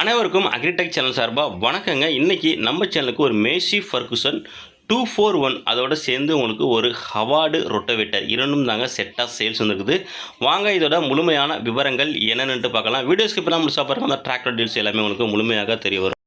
அனைவருக்கும் agritech channel சார்பாக வணக்கங்க. இன்றைக்கி நம்ம சேனலுக்கு ஒரு Massey Ferguson two four one அதோட சேர்ந்து உங்களுக்கு ஒரு ஹவார்டு ரொட்டவேட்டர் இரண்டும் தாங்க செட்டாக சேல்ஸ் வந்துருக்குது. வாங்க இதோட முழுமையான விவரங்கள் என்னென்னு பார்க்கலாம். வீடியோஸ்க்கு இப்போ முழுசாக பாருங்க. அந்த டிராக்டர் டீல்ஸ் எல்லாமே உங்களுக்கு முழுமையாக தெரிய வரும்.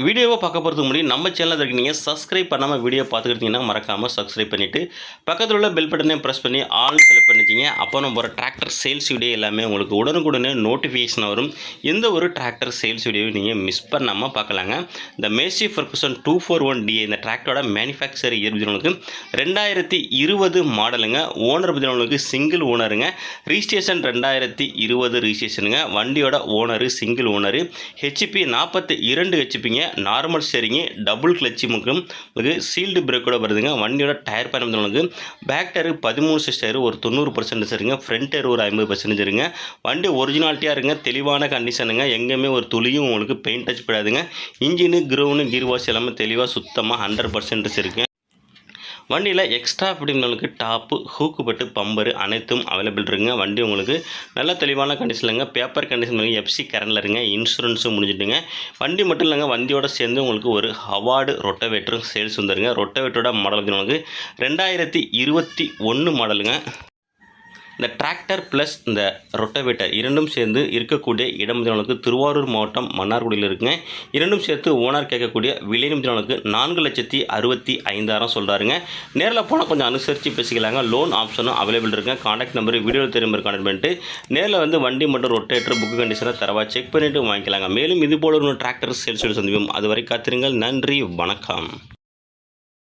வீடியோவை பார்க்க போகிறதுக்கு முன்னாடி நம்ம சேனலில் இருக்கு நீங்கள் சப்ஸ்கிரைப் பண்ணாமல் வீடியோ பார்த்துக்கிட்டீங்கன்னா மறக்காமல் சப்ஸ்கிரைப் பண்ணிவிட்டு பக்கத்தில் உள்ள பெல் பட்டனையும் ப்ரெஸ் பண்ணி ஆல் செலக்ட் பண்ணிச்சிங்க அப்போ நம்ம ஒரு டிராக்டர் சேல்ஸ் வீடியோ எல்லாமே உங்களுக்கு உடனுக்குடனே நோட்டிஃபிகேஷன் வரும். எந்த ஒரு டிராக்டர் சேல்ஸ் வீடியோவும் நீங்கள் மிஸ் பண்ணாமல் பார்க்கலாங்க. இந்த Massey Ferguson two four one D இந்த டிராக்டரோட மேனுஃபேக்சர் இயர் உங்களுக்கு ரெண்டாயிரத்தி இருபது மாடலுங்க ஓனர் பதினவங்களுக்கு சிங்கிள் ஓனருங்க ரிஜிஸ்ட்ரேஷன் ரெண்டாயிரத்தி இருபது ரிஜிஸ்ட்ரேஷனுங்க வண்டியோட ஓனரு சிங்கிள் ஓனரு ஹெச்பி நாற்பத்தி இரண்டு ஹெச்பிங்க நார்மல் ஸ்டேரிங்கு டபுள் கிளச்சி முக்கும் உங்களுக்கு சீல்டு பிரேக்கோட வருதுங்க. வண்டியோட டயர் பயணம் உங்களுக்கு பேக் டயர் பதிமூணு சிக்ஸ் டயர் ஒரு தொண்ணூறு பர்சன்டேஜ் சரிங்க ஃப்ரண்ட் டயர் ஒரு ஐம்பது பர்சன்டேஜ் இருங்க. வண்டி ஒரிஜினாலிட்டியாக இருங்க. தெளிவான கண்டிஷனுங்க எங்கேயுமே ஒரு துளியும் உங்களுக்கு பெயிண்ட் டச் படாதுங்க இன்ஜினு கிரவுனு கீர் வாஷ் எல்லாமே தெளிவாக சுத்தமாக ஹண்ட்ரட் பர்சன்டேஜ் இருக்குது வண்டியில் எக்ஸ்ட்ரா ஃபிட்டிங்களுக்கு டாப்பு ஹூக்கு பட்டு பம்பரு அனைத்தும் அவைலபிள் இருக்குங்க வண்டி உங்களுக்கு நல்ல தெளிவான கண்டிஷனில்ங்க பேப்பர் கண்டிஷன் எஃப்சி கரண்டில் இருங்க. இன்சூரன்ஸும் முடிஞ்சிட்டுங்க. வண்டி மட்டும் இல்லைங்க. வண்டியோட சேர்ந்து உங்களுக்கு ஒரு அவார்டு ரொட்டவேட்டரும் சேல்ஸ் வந்துருங்க. ரொட்டவேட்டரோட மாடல் உங்களுக்கு ரெண்டாயிரத்தி இருபத்தி ஒன்று மாடலுங்க இந்த டிராக்டர் ப்ளஸ் இந்த ரொட்டவேட்டர் இரண்டும் சேர்ந்து இருக்கக்கூடிய இடம் திருவாரூர் மாவட்டம் மன்னார்குடியில் இருக்குங்க. இரண்டும் சேர்த்து ஓனர் கேட்கக்கூடிய விலை உங்களுக்கு நான்கு லட்சத்தி அறுபத்தி ஐந்தாயிரம் சொல்கிறாருங்க நேரில் போனால் கொஞ்சம் அனுசரித்து பேசிக்கலாங்க. லோன் ஆப்ஷனும் அவைலபிள் இருக்குங்க. காண்டாக்ட் நம்பர் வீடியோவில் தெரியும் கான்டாக்ட் பண்ணிட்டு நேரில் வந்து வண்டி மற்றும் ரொட்டேட்டர் புக்கு கண்டிஷனை தரவா செக் பண்ணிவிட்டு வாங்கிக்கலாங்க. மேலும் இது போல ஒரு டிராக்டர் சேல்ஸ் சந்திப்போம். அதுவரை காத்திருங்கள். நன்றி. வணக்கம்.